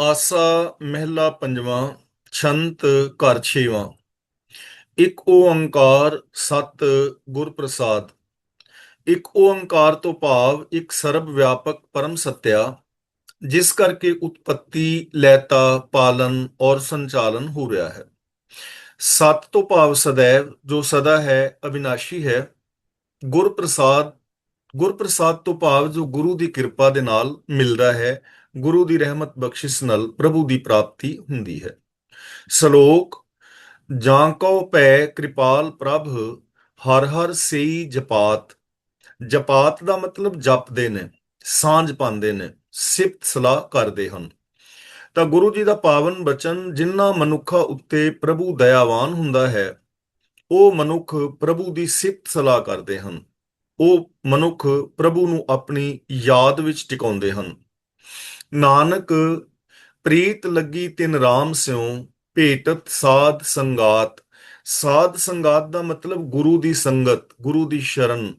ਆਸਾ ਮਹਿਲਾ ਪੰਜਵਾਂ, ਛੰਤ ਘਰ ਛੇਵਾਂ। ਇੱਕ ਓੰਕਾਰ ਸਤ ਗੁਰ ਪ੍ਰਸਾਦ ਇੱਕ ਓੰਕਾਰ ਤੋਂ ਭਾਵ ਇੱਕ ਸਰਬ ਵਿਆਪਕ ਪਰਮ ਸਤਿਆ, ਜਿਸ ਕਰਕੇ ਉਤਪਤੀ, ਲੈਤਾ, ਪਾਲਨ ਔਰ ਸੰਚਾਲਨ ਹੋ ਰਿਹਾ ਹੈ। ਸਤ ਤੋਂ ਭਾਵ ਸदैव ਜੋ ਸਦਾ ਹੈ, ਅਵਿਨਾਸ਼ੀ ਹੈ। ਗੁਰ ਪ੍ਰਸਾਦ ਗੁਰ ਪ੍ਰਸਾਦ ਤੋਂ ਭਾਵ ਜੋ ਗੁਰੂ ਦੀ ਕਿਰਪਾ ਦੇ ਨਾਲ ਮਿਲਦਾ ਹੈ ਗੁਰੂ ਦੀ ਰਹਿਮਤ ਬਖਸ਼ਿਸ਼ ਨਾਲ ਪ੍ਰਭੂ ਦੀ ਪ੍ਰਾਪਤੀ ਹੁੰਦੀ ਹੈ। ਸ਼ਲੋਕ, ਜਾਂ ਕਉ ਪੈ ਕਿਰਪਾਲ ਪ੍ਰਭ, ਹਰ ਹਰ ਸਈ ਜਪਾਤ। ਜਪਾਤ ਦਾ ਮਤਲਬ ਜਪਦੇ ਨੇ, ਸਾਂਝ ਪਾਉਂਦੇ ਨੇ, ਸਿਫਤ ਸਲਾਹ ਕਰਦੇ ਹਨ। ਤਾਂ ਗੁਰੂ ਜੀ ਦਾ ਪਾਵਨ ਬਚਨ ਜਿਨ੍ਹਾਂ ਮਨੁੱਖਾਂ ਉੱਤੇ ਪ੍ਰਭੂ ਦਇਆਵਾਨ ਹੁੰਦਾ ਹੈ, ਉਹ ਮਨੁੱਖ ਪ੍ਰਭੂ ਦੀ ਸਿਫਤ ਸਲਾਹ ਕਰਦੇ ਹਨ। ਉਹ ਮਨੁੱਖ ਪ੍ਰਭੂ ਨੂੰ ਆਪਣੀ ਯਾਦ ਵਿੱਚ ਟਿਕਾਉਂਦੇ ਹਨ। ਨਾਨਕ ਪ੍ਰੀਤ ਲੱਗੀ ਤਿਨ ਰਾਮ ਸਿਉ, ਭੇਟਤ ਸਾਧ ਸੰਗਾਤ। ਸਾਧ ਸੰਗਾਤ ਦਾ ਮਤਲਬ ਗੁਰੂ ਦੀ ਸੰਗਤ, ਗੁਰੂ ਦੀ ਸ਼ਰਨ।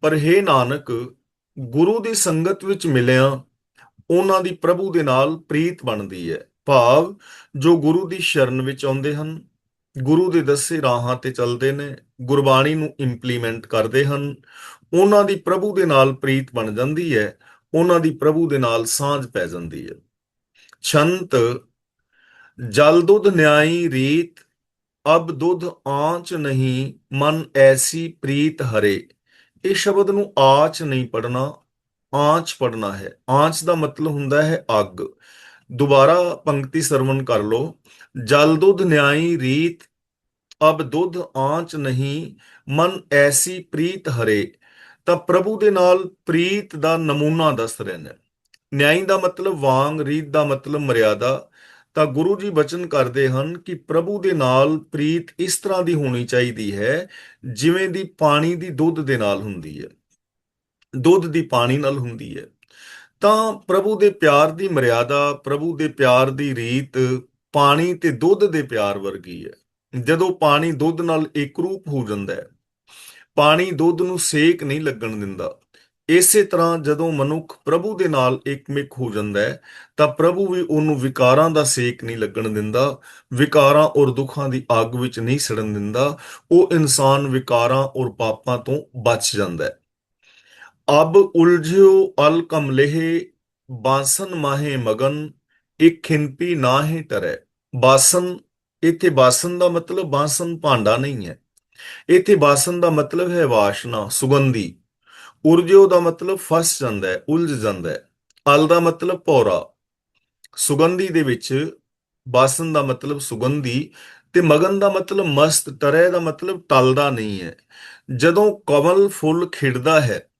ਪਰ ਹੈ ਨਾਨਕ, ਗੁਰੂ ਦੀ ਸੰਗਤ ਵਿੱਚ ਮਿਲਿਆ, ਉਹਨਾਂ ਦੀ ਪ੍ਰਭੂ ਦੇ ਨਾਲ ਪ੍ਰੀਤ ਬਣਦੀ ਹੈ। ਭਾਵ, ਜੋ ਗੁਰੂ ਦੀ ਸ਼ਰਨ ਵਿੱਚ ਆਉਂਦੇ ਹਨ, ਗੁਰੂ ਦੇ ਦੱਸੇ ਰਾਹਾਂ ਤੇ ਚੱਲਦੇ ਨੇ, ਗੁਰਬਾਣੀ ਨੂੰ ਇੰਪਲੀਮੈਂਟ ਕਰਦੇ ਹਨ, ਉਹਨਾਂ ਦੀ ਪ੍ਰਭੂ ਦੇ ਨਾਲ ਪ੍ਰੀਤ ਬਣ ਜਾਂਦੀ ਹੈ। ਉਹਨਾਂ ਦੀ ਪ੍ਰਭੂ ਦੇ ਨਾਲ ਸਾਂਝ ਪੈ ਜਾਂਦੀ ਹੈ। ਛੰਤ, ਜਲ ਦੁੱਧ ਨਿਆਈ ਰੀਤ, ਅਬ ਦੁੱਧ ਆਂਚ ਨਹੀਂ, ਮਨ ਐਸੀ ਪ੍ਰੀਤ ਹਰੇ। ਇਹ ਸ਼ਬਦ ਨੂੰ ਆਚ ਨਹੀਂ ਪੜਨਾ ਆਂਚ ਪੜਨਾ ਹੈ। ਆਂਚ ਦਾ ਮਤਲਬ ਹੁੰਦਾ ਹੈ ਅੱਗ। ਦੁਬਾਰਾ ਪੰਕਤੀ ਸਰਵਣ ਕਰ ਲਓ। ਜਲ ਦੁੱਧ ਨਿਆਈ ਰੀਤ, ਅਬ ਦੁੱਧ ਆਂਚ ਨਹੀਂ, ਮਨ ਐਸੀ ਪ੍ਰੀਤ ਹਰੇ। ਤਾਂ ਪ੍ਰਭੂ ਦੇ ਨਾਲ ਪ੍ਰੀਤ ਦਾ ਨਮੂਨਾ ਦੱਸ ਰਹੇ ਨੇ। ਨਿਆਈ ਦਾ ਮਤਲਬ ਵਾਂਗ, ਰੀਤ ਦਾ ਮਤਲਬ ਮਰਿਆਦਾ। ਤਾਂ ਗੁਰੂ ਜੀ ਬਚਨ ਕਰਦੇ ਹਨ ਕਿ ਪ੍ਰਭੂ ਦੇ ਨਾਲ ਪ੍ਰੀਤ ਇਸ ਤਰ੍ਹਾਂ ਦੀ ਹੋਣੀ ਚਾਹੀਦੀ ਹੈ, ਜਿਵੇਂ ਦੀ ਪਾਣੀ ਦੀ ਦੁੱਧ ਦੇ ਨਾਲ ਹੁੰਦੀ ਹੈ। ਦੁੱਧ ਦੀ ਪਾਣੀ ਨਾਲ ਹੁੰਦੀ ਹੈ। ਤਾਂ ਪ੍ਰਭੂ ਦੇ ਪਿਆਰ ਦੀ ਮਰਿਆਦਾ, ਪ੍ਰਭੂ ਦੇ ਪਿਆਰ ਦੀ ਰੀਤ ਪਾਣੀ ਤੇ ਦੁੱਧ ਦੇ ਪਿਆਰ ਵਰਗੀ ਹੈ। ਜਦੋਂ ਪਾਣੀ ਦੁੱਧ ਨਾਲ ਇਕਰੂਪ ਹੋ ਜਾਂਦਾ ਹੈ ਪਾਣੀ ਦੁੱਧ ਨੂੰ ਸੇਕ ਨਹੀਂ ਲੱਗਣ ਦਿੰਦਾ। ਇਸੇ ਤਰ੍ਹਾਂ ਜਦੋਂ ਮਨੁੱਖ ਪ੍ਰਭੂ ਦੇ ਨਾਲ ਇੱਕਮਿਕ ਹੋ ਜਾਂਦਾ ਹੈ, ਤਾਂ ਪ੍ਰਭੂ ਵੀ ਉਹਨੂੰ ਵਿਕਾਰਾਂ ਦਾ ਸੇਕ ਨਹੀਂ ਲੱਗਣ ਦਿੰਦਾ, ਵਿਕਾਰਾਂ ਔਰ ਦੁੱਖਾਂ ਦੀ ਅੱਗ ਵਿੱਚ ਨਹੀਂ ਸੜਨ ਦਿੰਦਾ, ਉਹ ਇਨਸਾਨ ਵਿਕਾਰਾਂ ਔਰ ਪਾਪਾਂ ਤੋਂ ਬਚ ਜਾਂਦਾ ਹੈ। ਅਬ ਉਲਝਿਓ ਅਲ ਕਮਲਹਿ, ਬਾਸਨ ਮਾਹੇ ਮਗਨ, ਇੱਕ ਖਿੰਪੀ ਨਾ ਨਾਹੀ ਟਰੈ ਬਾਸਨ, ਇੱਥੇ ਬਾਸਨ ਦਾ ਮਤਲਬ ਬਾਸਨ ਭਾਂਡਾ ਨਹੀਂ ਹੈ। ਇੱਥੇ ਬਾਸਨ ਦਾ ਮਤਲਬ ਹੈ ਵਾਸ਼ਨਾ, ਸੁਗੰਧੀ। ਉਰਜੋ ਦਾ ਮਤਲਬ ਫਸ ਜਾਂਦਾ ਹੈ, ਉਲਝ ਜਾਂਦਾ ਹੈ। ਅਲ ਦਾ ਮਤਲਬ ਪੌਰਾ ਸੁਗੰਧੀ ਦੇ ਵਿੱਚ ਬਾਸਨ ਦਾ ਮਤਲਬ ਸੁਗੰਧੀ ਤੇ ਮਗਨ ਦਾ ਮਤਲਬ ਮਸਤ ਟਰੈ ਦਾ ਮਤਲਬ ਟਲਦਾ ਨਹੀਂ ਹੈ। ਜਦੋਂ ਕਮਲ ਫੁੱਲ ਖਿੜਦਾ ਹੈ,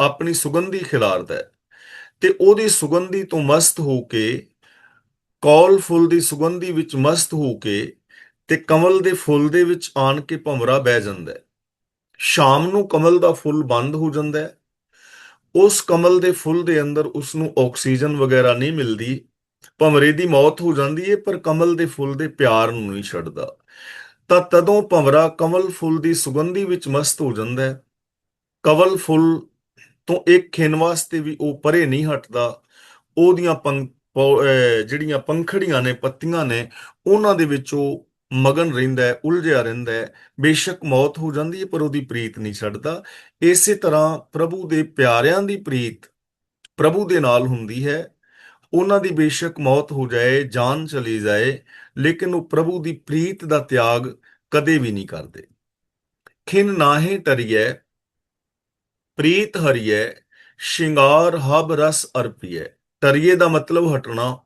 ਆਪਣੀ ਸੁਗੰਧੀ ਖਿਲਾਰਦਾ ਹੈ ਤੇ ਉਹਦੀ ਸੁਗੰਧੀ ਤੋਂ ਮਸਤ ਹੋ ਕੇ, ਕੌਲ ਫੁੱਲ ਦੀ ਸੁਗੰਧੀ ਵਿੱਚ ਮਸਤ ਹੋ ਕੇ ਤੇ ਕਮਲ ਦੇ ਫੁੱਲ ਦੇ ਵਿੱਚ ਆਣ ਕੇ ਭੰਵਰਾ ਬਹਿ ਜਾਂਦਾ ਹੈ। ਸ਼ਾਮ ਨੂੰ ਕਮਲ ਦਾ ਫੁੱਲ ਬੰਦ ਹੋ ਜਾਂਦਾ ਹੈ। ਉਸ ਕਮਲ ਦੇ ਫੁੱਲ ਦੇ ਅੰਦਰ ਉਸ ਨੂੰ ਆਕਸੀਜਨ ਵਗੈਰਾ ਨਹੀਂ ਮਿਲਦੀ। ਭੰਵਰੇ ਦੀ ਮੌਤ ਹੋ ਜਾਂਦੀ ਹੈ ਪਰ ਕਮਲ ਦੇ ਫੁੱਲ ਦੇ ਪਿਆਰ ਨੂੰ ਨਹੀਂ ਛੱਡਦਾ। ਤਾਂ ਤਦੋਂ ਭੰਵਰਾ ਕਮਲ ਫੁੱਲ ਦੀ ਸੁਗੰਧੀ ਵਿੱਚ ਮਸਤ ਹੋ ਜਾਂਦਾ ਹੈ। ਕਵਲ ਫੁੱਲ ਤੋਂ ਇੱਕ ਖਿੰਨ ਵਾਸਤੇ ਵੀ ਉਹ ਪਰੇ ਨਹੀਂ ਹਟਦਾ। ਉਹਦੀਆਂ ਪੰਕ ਜਿਹੜੀਆਂ ਪੰਖੜੀਆਂ ਨੇ, ਪੱਤੀਆਂ ਨੇ, ਉਹਨਾਂ ਦੇ ਵਿੱਚ ਉਹ ਮਗਨ ਰਹਿੰਦਾ ਹੈ, ਉਲਝਿਆ ਰਹਿੰਦਾ ਹੈ, ਬੇਸ਼ੱਕ ਮੌਤ ਹੋ ਜਾਂਦੀ ਹੈ, ਪਰ ਉਹਦੀ ਪ੍ਰੀਤ ਨਹੀਂ ਛੱਡਦਾ। ਇਸੇ ਤਰ੍ਹਾਂ ਪ੍ਰਭੂ ਦੇ ਪਿਆਰਿਆਂ ਦੀ ਪ੍ਰੀਤ ਪ੍ਰਭੂ ਦੇ ਨਾਲ ਹੁੰਦੀ ਹੈ। ਉਹਨਾਂ ਦੀ ਬੇਸ਼ੱਕ ਮੌਤ ਹੋ ਜਾਏ, ਜਾਨ ਚਲੀ ਜਾਏ, ਲੇਕਿਨ ਉਹ ਪ੍ਰਭੂ ਦੀ ਪ੍ਰੀਤ ਦਾ ਤਿਆਗ ਕਦੇ ਵੀ ਨਹੀਂ ਕਰਦੇ। ਖਿਨ ਨਾਹੇ ਟਰੀਐ, ਪ੍ਰੀਤ ਹਰੀਐ, ਸ਼ਿੰਗਾਰ ਹਬ ਰਸ ਅਰਪੀਐ। ਟਰੀਏ ਦਾ ਮਤਲਬ ਹਟਣਾ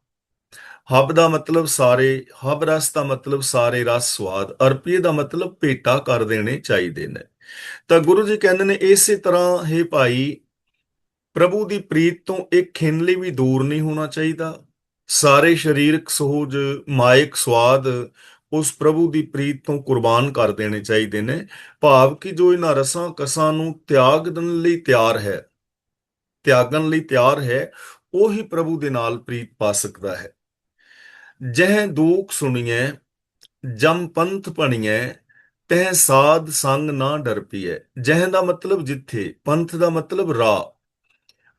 ਹਬ ਦਾ ਮਤਲਬ ਸਾਰੇ, ਹਬ ਰਸ ਦਾ ਮਤਲਬ ਸਾਰੇ ਰਸ ਸਵਾਦ ਅਰਪੀਏ ਦਾ ਮਤਲਬ ਭੇਟਾ ਕਰ ਦੇਣੇ ਚਾਹੀਦੇ ਨੇ। ਤਾਂ ਗੁਰੂ ਜੀ ਕਹਿੰਦੇ ਨੇ ਇਸੇ ਤਰ੍ਹਾਂ, ਹੈ ਭਾਈ, ਪ੍ਰਭੂ ਦੀ ਪ੍ਰੀਤ ਤੋਂ ਇੱਕ ਖਿੰਨ ਲਈ ਵੀ ਦੂਰ ਨਹੀਂ ਹੋਣਾ ਚਾਹੀਦਾ। ਸਾਰੇ ਸਰੀਰਕ ਸੋਜ ਮਾਇਕ ਸਵਾਦ, ਉਸ ਪ੍ਰਭੂ ਦੀ ਪ੍ਰੀਤ ਤੋਂ ਕੁਰਬਾਨ ਕਰ ਦੇਣੇ ਚਾਹੀਦੇ ਨੇ। ਭਾਵ ਕਿ ਜੋ ਇਹਨਾਂ ਰਸਾਂ, ਕਸਾਂ ਨੂੰ ਤਿਆਗ ਦੇਣ ਲਈ ਤਿਆਰ ਹੈ, ਤਿਆਗਣ ਲਈ ਤਿਆਰ ਹੈ, ਉਹੀ ਪ੍ਰਭੂ ਦੇ ਨਾਲ ਪ੍ਰੀਤ ਪਾ ਸਕਦਾ ਹੈ। ਜਹ ਦੂਖ ਸੁਣੀਐ, ਜਮ ਪੰਥ ਪਣੀਐ ਤਹ ਸਾਧ ਸੰਗ ਨਾ ਡਰ ਪੀਐ ਜਹ ਦਾ ਮਤਲਬ ਜਿੱਥੇ, ਪੰਥ ਦਾ ਮਤਲਬ ਰਾਹ।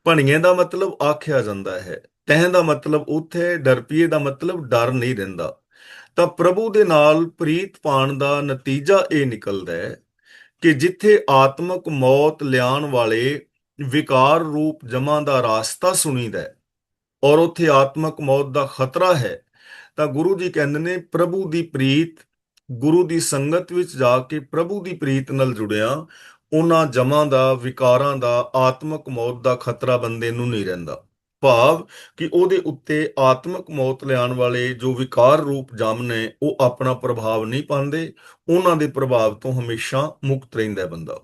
ਪਣੀਐ ਦਾ ਮਤਲਬ ਆਖਿਆ ਜਾਂਦਾ ਹੈ। ਤਹਿ ਦਾ ਮਤਲਬ ਉੱਥੇ, ਡਰਪੀਏ ਦਾ ਮਤਲਬ ਡਰ ਨਹੀਂ ਰਹਿੰਦਾ। ਤਾਂ ਪ੍ਰਭੂ ਦੇ ਨਾਲ ਪ੍ਰੀਤ ਪਾਣ ਦਾ ਨਤੀਜਾ ਇਹ ਨਿਕਲਦਾ ਹੈ ਕਿ ਜਿੱਥੇ ਆਤਮਕ ਮੌਤ ਲਿਆਉਣ ਵਾਲੇ ਵਿਕਾਰ ਰੂਪ ਜਮਾਂ ਦਾ ਰਾਸਤਾ ਸੁਣੀਦਾ ਔਰ ਉੱਥੇ ਆਤਮਕ ਮੌਤ ਦਾ ਖਤਰਾ ਹੈ ਤਾਂ ਗੁਰੂ ਜੀ ਕਹਿੰਦੇ ਨੇ, ਪ੍ਰਭੂ ਦੀ ਪ੍ਰੀਤ, ਗੁਰੂ ਦੀ ਸੰਗਤ ਵਿੱਚ ਜਾ ਕੇ ਪ੍ਰਭੂ ਦੀ ਪ੍ਰੀਤ ਨਾਲ ਜੁੜਿਆ, ਉਹਨਾਂ ਜਮਾਂ ਦਾ, ਵਿਕਾਰਾਂ ਦਾ, ਆਤਮਕ ਮੌਤ ਦਾ ਖਤਰਾ ਬੰਦੇ ਨੂੰ ਨਹੀਂ ਰਹਿੰਦਾ। ਭਾਵ ਕਿ ਉਹਦੇ ਉੱਤੇ ਆਤਮਕ ਮੌਤ ਲਿਆਉਣ ਵਾਲੇ ਜੋ ਵਿਕਾਰ ਰੂਪ ਜਮ ਨੇ, ਉਹ ਆਪਣਾ ਪ੍ਰਭਾਵ ਨਹੀਂ ਪਾਉਂਦੇ, ਉਹਨਾਂ ਦੇ ਪ੍ਰਭਾਵ ਤੋਂ ਹਮੇਸ਼ਾ ਮੁਕਤ ਰਹਿੰਦਾ ਬੰਦਾ।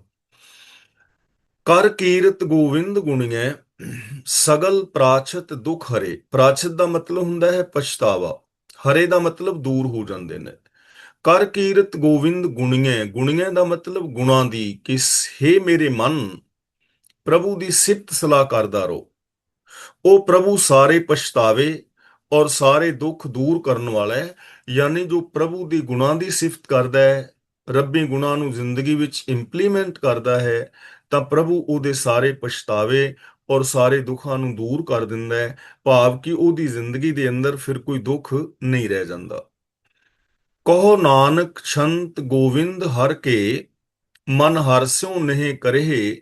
ਕਰ ਕੀਰਤ ਗੋਵਿੰਦ ਗੁਣੀਐ, ਸਗਲ ਪ੍ਰਾਚਤ ਦੁਖ ਹਰੇ। ਪ੍ਰਾਚਤ ਦਾ ਮਤਲਬ ਹੁੰਦਾ ਹੈ ਪਛਤਾਵਾ। ਹਰੇ ਦਾ ਮਤਲਬ ਦੂਰ ਹੋ ਜਾਂਦੇ ਨੇ। ਕਰ ਕੀਰਤ ਗੋਵਿੰਦ ਗੁਣੀਐ ਗੁਣੀਐ ਦਾ ਮਤਲਬ ਗੁਣਾ ਦੀ ਕਿ ਹੇ ਮੇਰੇ ਮਨ, ਪ੍ਰਭੂ ਦੀ ਸਿਫਤ ਸਲਾਹ ਕਰਦਾ ਰੋ ਉਹ ਪ੍ਰਭੂ ਸਾਰੇ ਪਛਤਾਵੇ ਔਰ ਸਾਰੇ ਦੁੱਖ ਦੂਰ ਕਰਨ ਵਾਲਾ ਹੈ, ਯਾਨੀ ਜੋ ਪ੍ਰਭੂ ਦੀ ਗੁਣਾ ਦੀ ਸਿਫਤ ਕਰਦਾ ਹੈ, ਰੱਬੀ ਗੁਣਾ ਨੂੰ ਜ਼ਿੰਦਗੀ ਵਿੱਚ ਇੰਪਲੀਮੈਂਟ ਕਰਦਾ ਹੈ, ਤਾਂ ਪ੍ਰਭੂ ਉਹਦੇ ਸਾਰੇ ਪਛਤਾਵੇ ਔਰ ਸਾਰੇ ਦੁੱਖਾਂ ਨੂੰ ਦੂਰ ਕਰ ਦਿੰਦਾ ਹੈ, ਭਾਵ ਕਿ ਉਹਦੀ ਜ਼ਿੰਦਗੀ ਦੇ ਅੰਦਰ ਫਿਰ ਕੋਈ ਦੁੱਖ ਨਹੀਂ ਰਹਿ ਜਾਂਦਾ। ਕਹੋ ਨਾਨਕ, ਛੰਤ, ਗੋਵਿੰਦ, ਹਰ ਕੇ, ਮਨ ਹਰਸਿਓ ਨਹੀਂ ਕਰਹਿ,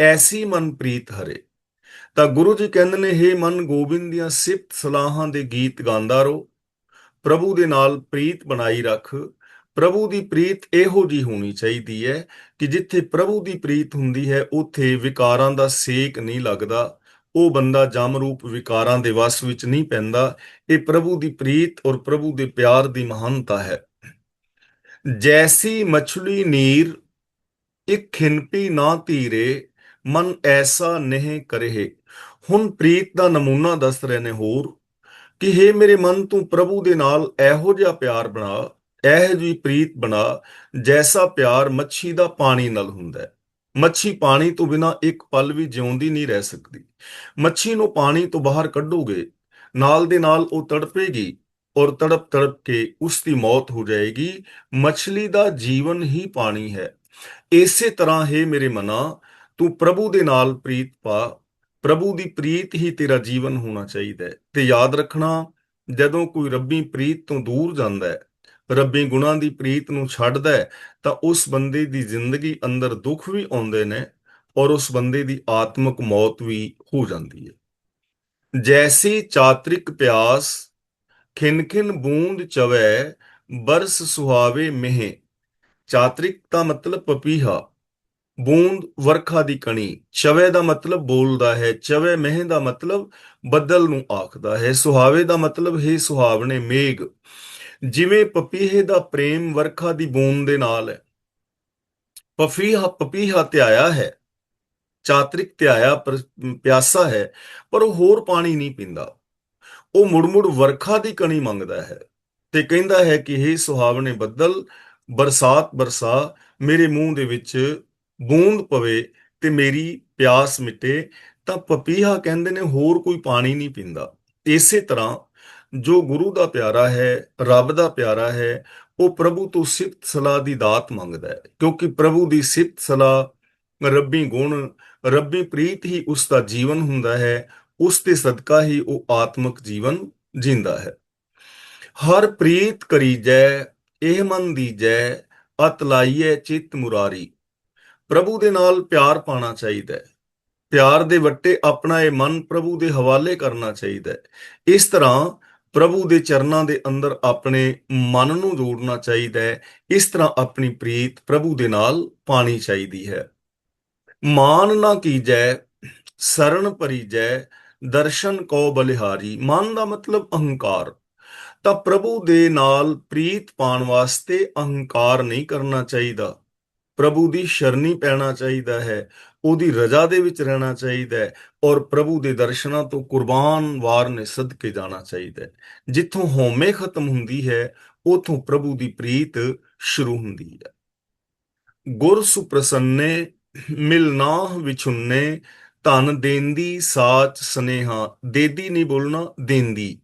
ਐਸੀ ਮਨ ਪ੍ਰੀਤ ਹਰੇ। ਤਾਂ ਗੁਰੂ ਜੀ ਕਹਿੰਦੇ ਨੇ हे ਮਨ ਗੋਬਿੰਦ ਦੀਆਂ ਸਿਫਤ ਸਲਾਹਾਂ ਦੇ ਗੀਤ ਗਾਉਂਦਾ ਰੋ ਪ੍ਰਭੂ ਦੇ ਨਾਲ ਪ੍ਰੀਤ ਬਣਾਈ ਰੱਖ ਪ੍ਰਭੂ ਦੀ ਪ੍ਰੀਤ ਇਹੋ ਜੀ ਹੋਣੀ ਚਾਹੀਦੀ ਹੈ ਕਿ ਜਿੱਥੇ ਪ੍ਰਭੂ ਦੀ ਪ੍ਰੀਤ ਹੁੰਦੀ ਹੈ, ਉੱਥੇ ਵਿਕਾਰਾਂ ਦਾ ਸੇਕ ਨਹੀਂ ਲੱਗਦਾ। ਉਹ ਬੰਦਾ ਜਮ ਰੂਪ ਵਿਕਾਰਾਂ ਦੇ ਵਸ ਵਿੱਚ ਨਹੀਂ ਪੈਂਦਾ। ਇਹ ਪ੍ਰਭੂ ਦੀ ਪ੍ਰੀਤ ਔਰ ਪ੍ਰਭੂ ਦੇ ਪਿਆਰ ਦੀ ਮਹਾਨਤਾ ਹੈ। ਜੈਸੀ ਮਛਲੀ ਨੀਰ, ਇੱਕ ਖਿੰਪੀ ਨਾ ਧੀਰੇ, ਮਨ ਐਸਾ ਨਹੀਂ ਕਰੇ ਹੁਣ ਪ੍ਰੀਤ ਦਾ ਨਮੂਨਾ ਦੱਸ ਰਹੇ ਨੇ ਹੋਰ ਕਿ हे ਮੇਰੇ ਮਨ, ਤੂੰ ਪ੍ਰਭੂ ਦੇ ਨਾਲ ਇਹੋ ਜਿਹਾ ਪਿਆਰ ਬਣਾ। ਇਹੋ ਜਿਹੀ ਪ੍ਰੀਤ ਬਣਾ, ਜੈਸਾ ਪਿਆਰ ਮੱਛੀ ਦਾ ਪਾਣੀ ਨਾਲ ਹੁੰਦਾ ਹੈ। ਮੱਛੀ ਪਾਣੀ ਤੋਂ ਬਿਨਾ ਇੱਕ ਪਲ ਵੀ ਜਿਉਂਦੀ ਨਹੀਂ ਰਹਿ ਸਕਦੀ। ਮੱਛੀ ਨੂੰ ਪਾਣੀ ਤੋਂ ਬਾਹਰ ਕੱਢੋਗੇ, ਨਾਲ ਦੇ ਨਾਲ ਉਹ ਤੜਪੇਗੀ ਔਰ ਤੜਪ ਤੜਪ ਕੇ ਉਸ ਦੀ ਮੌਤ ਹੋ ਜਾਏਗੀ। ਮੱਛਲੀ ਦਾ ਜੀਵਨ ਹੀ ਪਾਣੀ ਹੈ। ਇਸੇ ਤਰ੍ਹਾਂ ਹੈ ਮੇਰੇ ਮਨਾ, ਤੂੰ ਪ੍ਰਭੂ ਦੇ ਨਾਲ ਪ੍ਰੀਤ ਪਾ। ਪ੍ਰਭੂ ਦੀ ਪ੍ਰੀਤ ਹੀ ਤੇਰਾ ਜੀਵਨ ਹੋਣਾ ਚਾਹੀਦਾ ਹੈ ਤੇ ਯਾਦ ਰੱਖਣਾ, ਜਦੋਂ ਕੋਈ ਰੱਬੀ ਪ੍ਰੀਤ ਤੋਂ ਦੂਰ ਜਾਂਦਾ ਹੈ ਰੱਬੀ ਗੁਣਾਂ ਦੀ ਪ੍ਰੀਤ ਨੂੰ ਛੱਡਦਾ ਹੈ, ਤਾਂ ਉਸ ਬੰਦੇ ਦੀ ਜ਼ਿੰਦਗੀ ਅੰਦਰ ਦੁੱਖ ਵੀ ਆਉਂਦੇ ਨੇ ਔਰ ਉਸ ਬੰਦੇ ਦੀ ਆਤਮਿਕ ਮੌਤ ਵੀ ਹੋ ਜਾਂਦੀ ਹੈ। ਜੈਸੀ ਚਾਤ੍ਰਿਕ ਪਿਆਸ ਖਿੰਖਿਨ ਬੂੰਦ ਚਵੈ, ਬਰਸ ਸੁਹਾਵੇ ਮਹਿ। ਚਾਤ੍ਰਿਕ ਦਾ ਮਤਲਬ ਪਪੀਹਾ, ਬੂੰਦ ਵਰਖਾ ਦੀ ਕਣੀ। ਚਵੇ ਦਾ ਮਤਲਬ ਬੋਲਦਾ ਹੈ, ਚਵੇ ਮਹਿ ਦਾ ਮਤਲਬ ਬੱਦਲ ਨੂੰ ਆਖਦਾ ਹੈ। ਸੁਹਾਵੇ ਦਾ ਮਤਲਬ ਹੈ ਸੁਹਾਵਣੇ ਮੇਘ। ਜਿਵੇਂ ਪਪੀਹੇ ਦਾ ਪ੍ਰੇਮ ਵਰਖਾ ਦੀ ਬੂੰਦ ਦੇ ਨਾਲ ਹੈ। ਪਫੀਹਾ, ਪਪੀਹਾ ਧਿਆਇਆ ਹੈ, ਚਾਤ੍ਰਿਕ ਧਿਆਇਆ ਪਿਆਸਾ ਹੈ, ਪਰ ਉਹ ਹੋਰ ਪਾਣੀ ਨਹੀਂ ਪੀਂਦਾ। ਉਹ ਮੁੜ-ਮੁੜ ਵਰਖਾ ਦੀ ਕਣੀ ਮੰਗਦਾ ਹੈ ਤੇ ਕਹਿੰਦਾ ਹੈ ਕਿ हे ਸੁਹਾਵਣੇ ਬੱਦਲ, ਬਰਸਾਤ ਬਰਸਾ, ਮੇਰੇ ਮੂੰਹ ਦੇ ਵਿੱਚ ਬੂੰਦ ਪਵੇ ਤੇ ਮੇਰੀ ਪਿਆਸ ਮਿਟੇ, ਤਾਂ ਪਪੀਹਾ ਕਹਿੰਦੇ ਨੇ ਹੋਰ ਕੋਈ ਪਾਣੀ ਨਹੀਂ ਪੀਂਦਾ। ਇਸੇ ਤਰ੍ਹਾਂ ਜੋ ਗੁਰੂ ਦਾ ਪਿਆਰਾ ਹੈ, ਰੱਬ ਦਾ ਪਿਆਰਾ ਹੈ, ਉਹ ਪ੍ਰਭੂ ਤੋਂ ਸਿਫਤ ਸਲਾਹ ਦੀ ਦਾਤ ਮੰਗਦਾ ਹੈ। ਕਿਉਂਕਿ ਪ੍ਰਭੂ ਦੀ ਸਿਫਤ ਸਲਾਹ ਰੱਬੀ ਗੁਣ, ਰੱਬੀ ਪ੍ਰੀਤ ਹੀ ਉਸ ਦਾ ਜੀਵਨ ਹੁੰਦਾ ਹੈ, ਉਸ ਦੇ ਸਦਕਾ ਹੀ ਉਹ ਆਤਮਿਕ ਜੀਵਨ ਜਿੰਦਾ ਹੈ। ਹਰ ਪ੍ਰੀਤ ਕਰੀਜੈ, ਇਹ ਮਨ ਦੀਜੈ, ਅਤ ਲਾਈਐ ਚਿਤ ਮੁਰਾਰੀ। ਪ੍ਰਭੂ ਦੇ ਨਾਲ ਪਿਆਰ ਪਾਣਾ ਚਾਹੀਦਾ ਹੈ। ਪਿਆਰ ਦੇ ਵੱਟੇ ਆਪਣਾ ਇਹ ਮਨ ਪ੍ਰਭੂ ਦੇ ਹਵਾਲੇ ਕਰਨਾ ਚਾਹੀਦਾ ਹੈ। ਇਸ ਤਰ੍ਹਾਂ ਪ੍ਰਭੂ ਦੇ ਚਰਨਾਂ ਦੇ ਅੰਦਰ ਆਪਣੇ ਮਨ ਨੂੰ ਜੋੜਨਾ ਚਾਹੀਦਾ ਹੈ। ਇਸ ਤਰ੍ਹਾਂ ਆਪਣੀ ਪ੍ਰੀਤ ਪ੍ਰਭੂ ਦੇ ਨਾਲ ਪਾਣੀ ਚਾਹੀਦੀ ਹੈ। ਮਾਨ ਨਾ ਕੀਜੈ ਸਰਣ ਪਰੀਜੈ ਦਰਸ਼ਨ ਕੋ ਬਲਿਹਾਰੀ। ਮਨ ਦਾ ਮਤਲਬ ਅਹੰਕਾਰ। ਤਾਂ ਪ੍ਰਭੂ ਦੇ ਨਾਲ ਪ੍ਰੀਤ ਪਾਣ ਵਾਸਤੇ ਅਹੰਕਾਰ ਨਹੀਂ ਕਰਨਾ ਚਾਹੀਦਾ। ਪ੍ਰਭੂ ਦੀ ਸ਼ਰਨੀ ਪੈਣਾ ਚਾਹੀਦਾ ਹੈ। ਉਹਦੀ ਰਜ਼ਾ ਦੇ ਵਿੱਚ ਰਹਿਣਾ ਚਾਹੀਦਾ ਹੈ ਔਰ ਪ੍ਰਭੂ ਦੇ ਦਰਸ਼ਨਾਂ ਤੋਂ ਕੁਰਬਾਨ ਵਾਰ ਨੇ ਸਦਕੇ ਜਾਣਾ ਚਾਹੀਦਾ ਹੈ। ਜਿੱਥੋਂ ਹਉਮੈ ਖਤਮ ਹੁੰਦੀ ਹੈ, ਉਥੋਂ ਪ੍ਰਭੂ ਦੀ ਪ੍ਰੀਤ ਸ਼ੁਰੂ ਹੁੰਦੀ ਹੈ। ਗੁਰ ਸੁਪ੍ਰਸੰਨੇ ਮਿਲਨਾ ਵਿਛੁੰਨੇ, ਧਨ ਦੇਂਦੀ ਸਾਚ ਸਨੇਹਾ, ਦੇਦੀ ਨਹੀਂ ਬੋਲਣਾ, ਦੇਂਦੀ।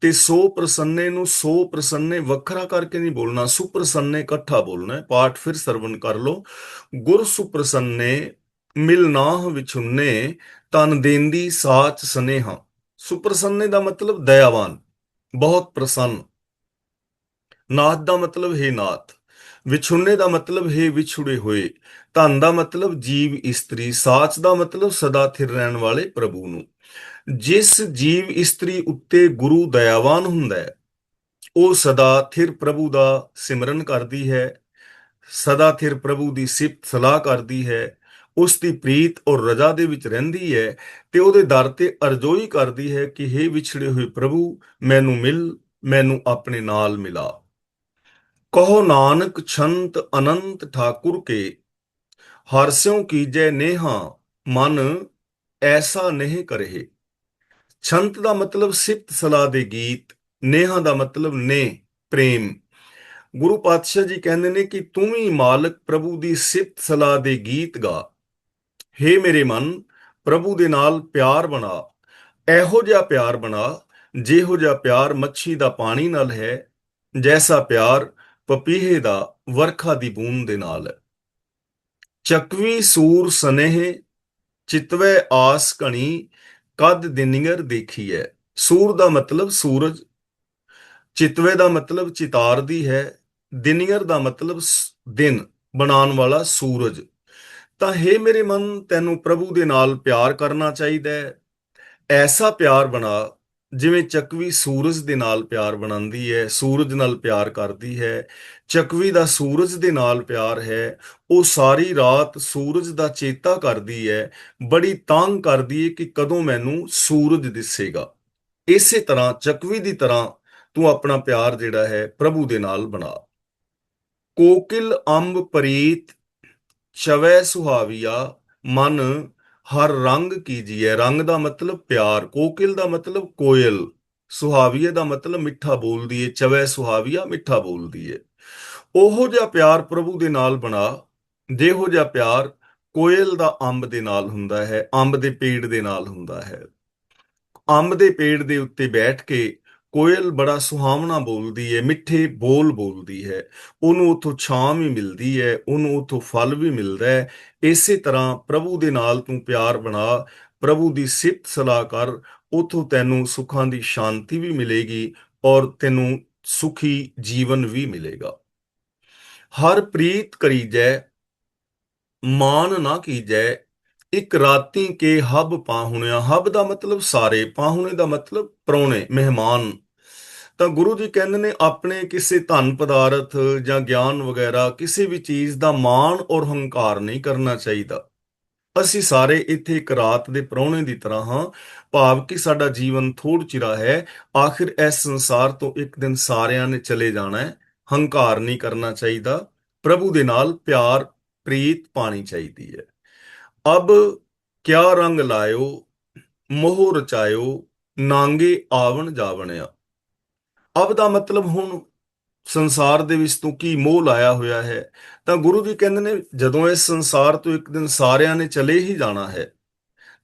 ਤੇ ਸੋ ਪ੍ਰਸੰਨੇ ਨੂੰ ਸੋ ਪ੍ਰਸੰਨੇ ਵੱਖਰਾ ਕਰਕੇ ਨਹੀਂ ਬੋਲਣਾ, ਸੁਪ੍ਰਸੰਨੇ ਇਕੱਠਾ ਬੋਲਣਾ ਪਾਠ ਫਿਰ ਸਰਵਨ ਕਰ ਲੋ ਗੁਰ ਸੁਪ੍ਰਸੰਨੇ ਮਿਲ ਨਾਹ ਵਿਛੁੰਨੇ, ਤਨ ਦੇਂਦੀ ਸਾਚ ਸਨੇਹਾ। ਸੁਪਰਸੰਨੇ ਦਾ ਮਤਲਬ ਦਇਆਵਾਨ, ਬਹੁਤ ਪ੍ਰਸੰਨ। ਨਾਥ ਦਾ ਮਤਲਬ ਹੈ ਨਾਥ, ਵਿਛੁੰਨੇ ਦਾ ਮਤਲਬ ਹੈ ਵਿਛੁੜੇ ਹੋਏ। ਧਨ ਦਾ ਮਤਲਬ ਜੀਵ ਇਸਤਰੀ, ਸਾਚ ਦਾ ਮਤਲਬ ਸਦਾ ਥਿਰ ਰਹਿਣ ਵਾਲੇ ਪ੍ਰਭੂ ਨੂੰ। ਜਿਸ ਜੀਵ ਇਸਤਰੀ ਉੱਤੇ ਗੁਰੂ ਦਇਆਵਾਨ ਹੁੰਦਾ ਹੈ, ਉਹ ਸਦਾ ਥਿਰ ਪ੍ਰਭੂ ਦਾ ਸਿਮਰਨ ਕਰਦੀ ਹੈ, ਸਦਾ ਥਿਰ ਪ੍ਰਭੂ ਦੀ ਸਿਫਤ ਸਲਾਹ ਕਰਦੀ ਹੈ ਉਸ ਦੀ ਪ੍ਰੀਤ ਔਰ ਰਜਾ ਦੇ ਵਿੱਚ ਰਹਿੰਦੀ ਹੈ ਤੇ ਉਹਦੇ ਦਰ ਤੇ ਅਰਜ਼ੋਈ ਕਰਦੀ ਹੈ ਕਿ हे ਵਿਛੜੇ ਹੋਏ ਪ੍ਰਭੂ, ਮੈਨੂੰ ਮਿਲ, ਮੈਨੂੰ ਆਪਣੇ ਨਾਲ ਮਿਲਾ। ਕਹੋ ਨਾਨਕ, ਛੰਤ ਅਨੰਤ ਠਾਕੁਰ ਕੇ ਹਰਸਿਉ ਕੀਜੈ ਨੇਹਾ, ਮਨ ਐਸਾ ਨਹੀਂ ਕਰੇ ਛੰਤ ਦਾ ਮਤਲਬ ਸਿਫਤ ਸਲਾਹ ਦੇ ਗੀਤ, ਨੇਹਾ ਦਾ ਮਤਲਬ ਨੇ, ਪ੍ਰੇਮ। ਗੁਰੂ ਪਾਤਸ਼ਾਹ ਜੀ ਕਹਿੰਦੇ ਨੇ ਕਿ ਤੂੰ ਵੀ ਮਾਲਕ ਪ੍ਰਭੂ ਦੀ ਸਿਫਤ ਸਲਾਹ ਦੇ ਗੀਤ ਗਾ। ਹੇ ਮੇਰੇ ਮਨ, ਪ੍ਰਭੂ ਦੇ ਨਾਲ ਪਿਆਰ ਬਣਾ। ਇਹੋ ਜਿਹਾ ਪਿਆਰ ਬਣਾ, ਜਿਹੋ ਜਿਹਾ ਪਿਆਰ ਮੱਛੀ ਦਾ ਪਾਣੀ ਨਾਲ ਹੈ, ਜੈਸਾ ਪਿਆਰ ਪਪੀਹੇ ਦਾ ਵਰਖਾ ਦੀ ਬੂੰਦ ਦੇ ਨਾਲ। ਹੈ ਚੱਕਵੀ ਸੂਰ ਸਨੇਹ, ਚਿਤਵੇ ਆਸ ਘਣੀ ਕਦ ਦਿਨਿਗਰ ਦੇਖੀ ਹੈ ਸੂਰ ਦਾ ਮਤਲਬ ਸੂਰਜ, ਚਿਤਵੇ ਦਾ ਮਤਲਬ ਚਿਤਾਰ ਦੀ ਹੈ, ਦਿਨਿਗਰ ਦਾ ਮਤਲਬ ਦਿਨ, ਬਣਾਉਣ ਵਾਲਾ ਸੂਰਜ। ਤਾਂ ਹੈ ਮੇਰੇ ਮਨ, ਤੈਨੂੰ ਪ੍ਰਭੂ ਦੇ ਨਾਲ ਪਿਆਰ ਕਰਨਾ ਚਾਹੀਦਾ ਹੈ। ਐਸਾ ਪਿਆਰ ਬਣਾ, ਜਿਵੇਂ ਚੱਕਵੀ ਸੂਰਜ ਦੇ ਨਾਲ ਪਿਆਰ ਬਣਾਉਂਦੀ ਹੈ, ਸੂਰਜ ਨਾਲ ਪਿਆਰ ਕਰਦੀ ਹੈ। ਚੱਕਵੀ ਦਾ ਸੂਰਜ ਦੇ ਨਾਲ ਪਿਆਰ ਹੈ, ਉਹ ਸਾਰੀ ਰਾਤ ਸੂਰਜ ਦਾ ਚੇਤਾ ਕਰਦੀ ਹੈ। ਬੜੀ ਤੰਗ ਕਰਦੀ ਹੈ ਕਿ ਕਦੋਂ ਮੈਨੂੰ ਸੂਰਜ ਦਿਸੇਗਾ। ਇਸੇ ਤਰ੍ਹਾਂ ਚੱਕਵੀ ਦੀ ਤਰ੍ਹਾਂ ਤੂੰ ਆਪਣਾ ਪਿਆਰ ਜਿਹੜਾ ਹੈ ਪ੍ਰਭੂ ਦੇ ਨਾਲ ਬਣਾ। ਕੋਕਿਲ ਅੰਬ ਪ੍ਰੀਤ ਚਵੈ ਸੁਹਾਵੀਆ, ਮਨ ਹਰ ਰੰਗ ਕੀਜੀਏ ਰੰਗ ਦਾ ਮਤਲਬ ਪਿਆਰ, ਕੋਕਿਲ ਦਾ ਮਤਲਬ ਕੋਇਲ। ਸੁਹਾਵੀਏ ਦਾ ਮਤਲਬ ਮਿੱਠਾ ਬੋਲਦੀ ਏ ਚਵੈ ਸੁਹਾਵੀਆ, ਮਿੱਠਾ ਬੋਲਦੀ ਏ ਉਹੋ ਜਿਹਾ ਪਿਆਰ ਪ੍ਰਭੂ ਦੇ ਨਾਲ ਬਣਾ। ਜਿਹੋ ਜਿਹਾ ਪਿਆਰ ਕੋਇਲ ਦਾ ਅੰਬ ਦੇ ਨਾਲ ਹੁੰਦਾ ਹੈ, ਅੰਬ ਦੇ ਪੇੜ ਦੇ ਨਾਲ ਹੁੰਦਾ ਹੈ। ਅੰਬ ਦੇ ਪੇੜ ਦੇ ਉੱਤੇ ਬੈਠ ਕੇ ਕੋਇਲ ਬੜਾ ਸੁਹਾਵਣਾ ਬੋਲਦੀ ਹੈ ਮਿੱਠੇ ਬੋਲ ਬੋਲਦੀ ਹੈ। ਉਹਨੂੰ ਉਥੋਂ ਛਾਂ ਵੀ ਮਿਲਦੀ ਹੈ ਉਹਨੂੰ ਉਥੋਂ ਫਲ ਵੀ ਮਿਲਦਾ ਹੈ ਇਸੇ ਤਰ੍ਹਾਂ ਪ੍ਰਭੂ ਦੇ ਨਾਲ ਤੂੰ ਪਿਆਰ ਬਣਾ, ਪ੍ਰਭੂ ਦੀ ਸਿਫਤ ਸਲਾਹ ਕਰ, ਉਥੋਂ ਤੈਨੂੰ ਸੁੱਖਾਂ ਦੀ ਸ਼ਾਂਤੀ ਵੀ ਮਿਲੇਗੀ ਔਰ ਤੈਨੂੰ ਸੁਖੀ ਜੀਵਨ ਵੀ ਮਿਲੇਗਾ। ਹਰ ਪ੍ਰੀਤ ਕਰੀਜੈ, ਮਾਨ ਨਾ ਕੀਜੈ, ਇੱਕ ਰਾਤੀ ਕੇ ਹਬ ਪਾਹੁਣਿਆ। ਹਬ ਦਾ ਮਤਲਬ ਸਾਰੇ, ਪਾਹੁਣੇ ਦਾ ਮਤਲਬ ਪ੍ਰਾਹੁਣੇ, ਮਹਿਮਾਨ। ਤਾਂ ਗੁਰੂ ਜੀ ਕਹਿੰਦੇ ਨੇ ਆਪਣੇ ਕਿਸੇ ਧਨ ਪਦਾਰਥ ਜਾਂ ਗਿਆਨ ਵਗੈਰਾ ਕਿਸੇ ਵੀ ਚੀਜ਼ ਦਾ ਮਾਣ ਔਰ ਹੰਕਾਰ ਨਹੀਂ ਕਰਨਾ ਚਾਹੀਦਾ। ਅਸੀਂ ਸਾਰੇ ਇੱਥੇ ਇੱਕ ਰਾਤ ਦੇ ਪ੍ਰਾਹੁਣੇ ਦੀ ਤਰ੍ਹਾਂ ਹਾਂ, ਭਾਵ ਕਿ ਸਾਡਾ ਜੀਵਨ ਥੋੜ ਚਿਰਾ ਹੈ, ਆਖਿਰ ਇਸ ਸੰਸਾਰ ਤੋਂ ਇੱਕ ਦਿਨ ਸਾਰਿਆਂ ਨੇ ਚਲੇ ਜਾਣਾ ਹੈ, ਹੰਕਾਰ ਨਹੀਂ ਕਰਨਾ ਚਾਹੀਦਾ, ਪ੍ਰਭੂ ਦੇ ਨਾਲ ਪਿਆਰ, ਪ੍ਰੀਤ ਪਾਣੀ ਚਾਹੀਦੀ ਹੈ। ਅਬ ਕਿਆ ਰੰਗ ਲਾਇਓ, ਮੋਹ ਰਚਾਇਓ, ਨਾਂਗੇ ਆਵਣ ਜਾਵਣਿਆ। ਅਬ ਦਾ ਮਤਲਬ ਹੁਣ ਸੰਸਾਰ ਦੇ ਵਿੱਚ ਤੂੰ ਕੀ ਮੋਹ ਲਾਇਆ ਹੋਇਆ ਹੈ? ਤਾਂ ਗੁਰੂ ਜੀ ਕਹਿੰਦੇ ਨੇ, ਜਦੋਂ ਇਸ ਸੰਸਾਰ ਤੋਂ ਇੱਕ ਦਿਨ ਸਾਰਿਆਂ ਨੇ ਚਲੇ ਹੀ ਜਾਣਾ ਹੈ,